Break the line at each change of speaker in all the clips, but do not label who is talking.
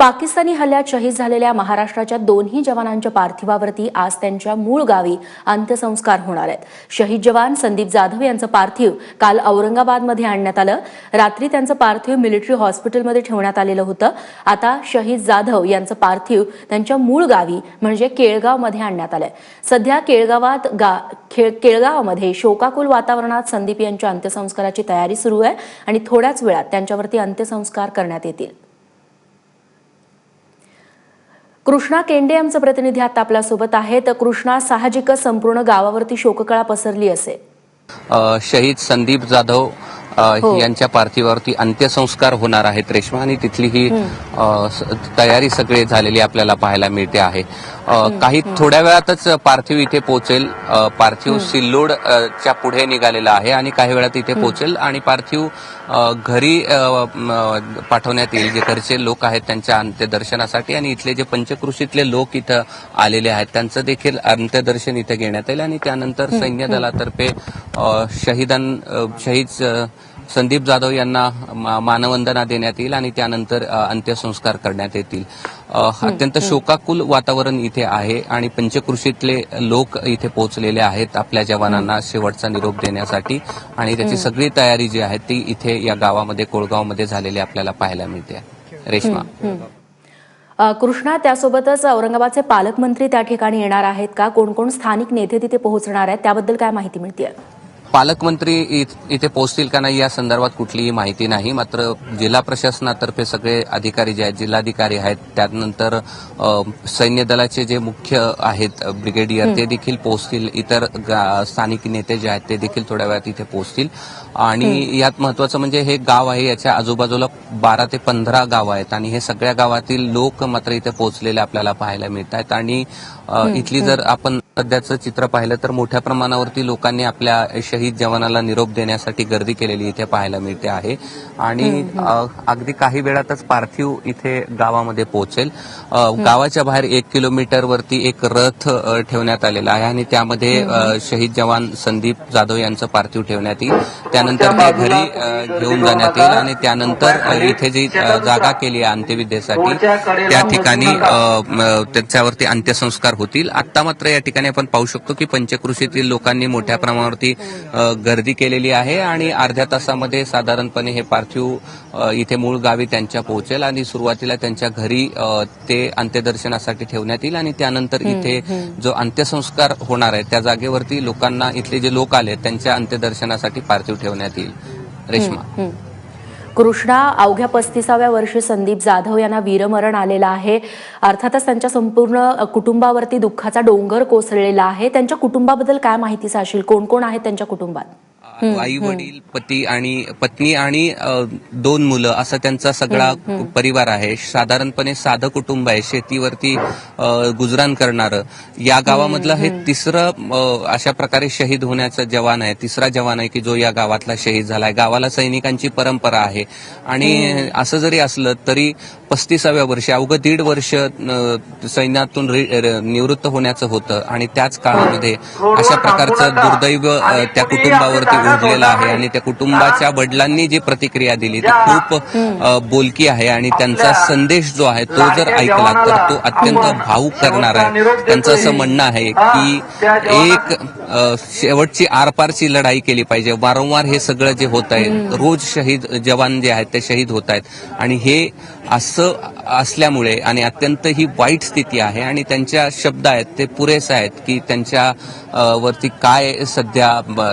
पाकिस्तानी हल्ल्यात शहीद झालेल्या महाराष्ट्राच्या दोन्ही जवानांच्या पार्थिवावरती आज त्यांच्या मूळ गावी अंत्यसंस्कार होणार आहेत. शहीद जवान संदीप जाधव यांचं पार्थिव काल औरंगाबादमध्ये आणण्यात आलं. रात्री त्यांचं पार्थिव मिलिटरी हॉस्पिटलमध्ये ठेवण्यात आलेलं होतं. आता शहीद जाधव यांचं पार्थिव त्यांच्या मूळ गावी म्हणजे केळगावमध्ये आणण्यात आलंय. सध्या केळगावात गा खेळ शोकाकुल वातावरणात संदीप यांच्या अंत्यसंस्काराची तयारी सुरू आहे आणि थोड्याच वेळात त्यांच्यावरती अंत्यसंस्कार करण्यात येतील. कृष्णा केंडे आमचे प्रतिनिधी आता आपल्यासोबत आहेत. कृष्णा साहजिकच संपूर्ण गावावरती शोककळा पसरली असेल.
शहीद संदीप जाधव
हो.
यांच्या पार्थिवावरती अंत्यसंस्कार होणार आहेत. रेश्मा आणि तिथली ही तयारी सगळी झालेली आपल्याला पाहायला मिळते आहे. काही थोड्या वेळातच पार्थिव इथे पोहोचेल. पार्थिव सिल्लोड च्या पुढे निघालेला आहे आणि काही वेळात इथे पोहोचेल आणि पार्थिव घरी पाठवण्यात येईल. जे घरचे लोक आहेत त्यांच्या अंत्यदर्शनासाठी आणि इथले जे पंचकृषीतले लोक इथं आलेले आहेत त्यांचं देखील अंत्यदर्शन इथे घेण्यात येईल आणि त्यानंतर सैन्य दलातर्फे शहीदां शहीद संदीप जाधव यांना मानवंदना देण्यात येईल आणि त्यानंतर अंत्यसंस्कार करण्यात येतील. अत्यंत शोकाकुल वातावरण इथे आहे आणि पंचकृषीतले लोक इथे पोहोचलेले आहेत आपल्या जवानांना शेवटचा निरोप देण्यासाठी आणि त्याची सगळी तयारी जी आहे ती इथे या गावामध्ये कोळगावमध्ये झालेली आपल्याला पाहायला मिळते. रेश्मा.
कृष्णा त्यासोबतच औरंगाबादचे पालकमंत्री त्या ठिकाणी येणार आहेत का? कोण कोण स्थानिक नेते तिथे पोहोचणार आहेत? त्याबद्दल काय माहिती मिळते
पालकमंत्री इथे पोहोचतील का नाही या संदर्भात कुठलीही माहिती नाही. मात्र जिल्हा प्रशासनातर्फे सगळे अधिकारी जे आहेत जिल्हाधिकारी आहेत त्यानंतर सैन्य दलाचे जे मुख्य आहेत ब्रिगेडियर ते देखील पोहोचतील. इतर स्थानिक नेते जे आहेत ते देखील थोड्या वेळात इथे पोहोचतील. आणि यात महत्वाचं म्हणजे हे गाव आहे याच्या आजूबाजूला बारा ते पंधरा गावं आहेत. आणि हे सगळ्या गावातील लोक मात्र इथे पोहोचलेले आपल्याला पाहायला मिळत आहेत आणि इथली जर आपण सध्याचं चित्र पाहिलं तर मोठ्या प्रमाणावरती लोकांनी आपल्या शहीद जवानाला निरोप देण्यासाठी गर्दी केलेली इथे पाहायला मिळते आहे. आणि अगदी काही वेळातच पार्थिव इथे गावामध्ये पोहोचेल. गावाच्या बाहेर एक किलोमीटर वरती एक रथ ठेवण्यात आलेला आहे आणि त्यामध्ये शहीद जवान संदीप जाधव यांचं पार्थिव ठेवण्यात येईल. त्यानंतर ते घरी घेऊन जाण्यात येईल आणि त्यानंतर इथे जी जागा केली आहे अंत्यविद्येसाठी त्या ठिकाणी त्याच्यावरती अंत्यसंस्कार होतील. आता मात्र या ठिकाणी आपण पाहू शकतो की पंचकृषीतील लोकांनी मोठ्या प्रमाणावरती गर्दी केलेली आहे आणि अर्ध्या तासामध्ये साधारणपणे हे पार्थिव इथे मूळ गावी त्यांच्या पोहोचेल आणि सुरुवातीला त्यांच्या घरी ते अंत्यदर्शनासाठी ठेवण्यात येईल आणि त्यानंतर इथे जो अंत्यसंस्कार होणार आहे त्या जागेवरती लोकांना इथले जे लोक आले त्यांच्या अंत्यदर्शनासाठी पार्थिव ठेवण्यात येईल. रेश्मा.
कृष्णा अवघ्या पस्तीसाव्या वर्षी संदीप जाधव यांना वीरमरण आलेलं आहे. अर्थातच त्यांच्या संपूर्ण कुटुंबावरती दुःखाचा डोंगर कोसळलेला आहे. त्यांच्या कुटुंबाबद्दल काय माहिती साशील? कोण कोण आहेत त्यांच्या कुटुंबात?
आई वडील पती आणि पत्नी आणि दोन मुलं असा त्यांचा सगळा परिवार आहे. साधारणपणे साधं कुटुंब आहे. शेतीवरती गुजराण करणारं. या गावामधलं हे तिसरं अशा प्रकारे शहीद होण्याचं जवान आहे. तिसरा जवान आहे की जो या गावातला शहीद झालाय. गावाला सैनिकांची परंपरा आहे. आणि असं जरी असलं तरी पस्तीसाव्या वर्षी अवघं दीड वर्ष सैन्यातून निवृत्त होण्याचं होतं. आणि त्याच काळामध्ये अशा प्रकारचं दुर्दैव त्या कुटुंबावरती ओढलेलं आहे आणि त्या कुटुंबाच्या वडिलांनी जी प्रतिक्रिया दिली ती खूप बोलकी आहे आणि त्यांचा संदेश जो आहे तो जर ऐकला तर तो अत्यंत भावूक करणार आहे. त्यांचं असं म्हणणं आहे की एक शेवटची आरपारची लढाई केली पाहिजे. वारंवार हे सगळं जे होत आहे रोज शहीद जवान जे आहेत ते शहीद होत आहेत. आणि हे असं असल्यामुळे आणि अत्यंत ही वाईट स्थिती आहे आणि त्यांच्या शब्द आहेत ते पुरेसे आहेत की त्यांच्या वरती काय सध्या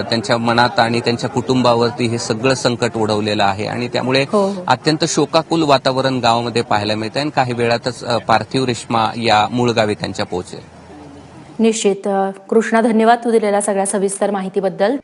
त्यांच्या मनात आणि त्यांच्या कुटुंबावरती हे सगळं संकट ओढवलेलं आहे. आणि त्यामुळे
हो, हो.
अत्यंत शोकाकुल वातावरण गावामध्ये पाहायला मिळतं आणि काही वेळातच पार्थिव रेश्मा या मूळ गावी त्यांच्या पोहोचेल.
निश्चित. कृष्णा धन्यवाद तू दिलेल्या सगळ्या सविस्तर माहितीबद्दल.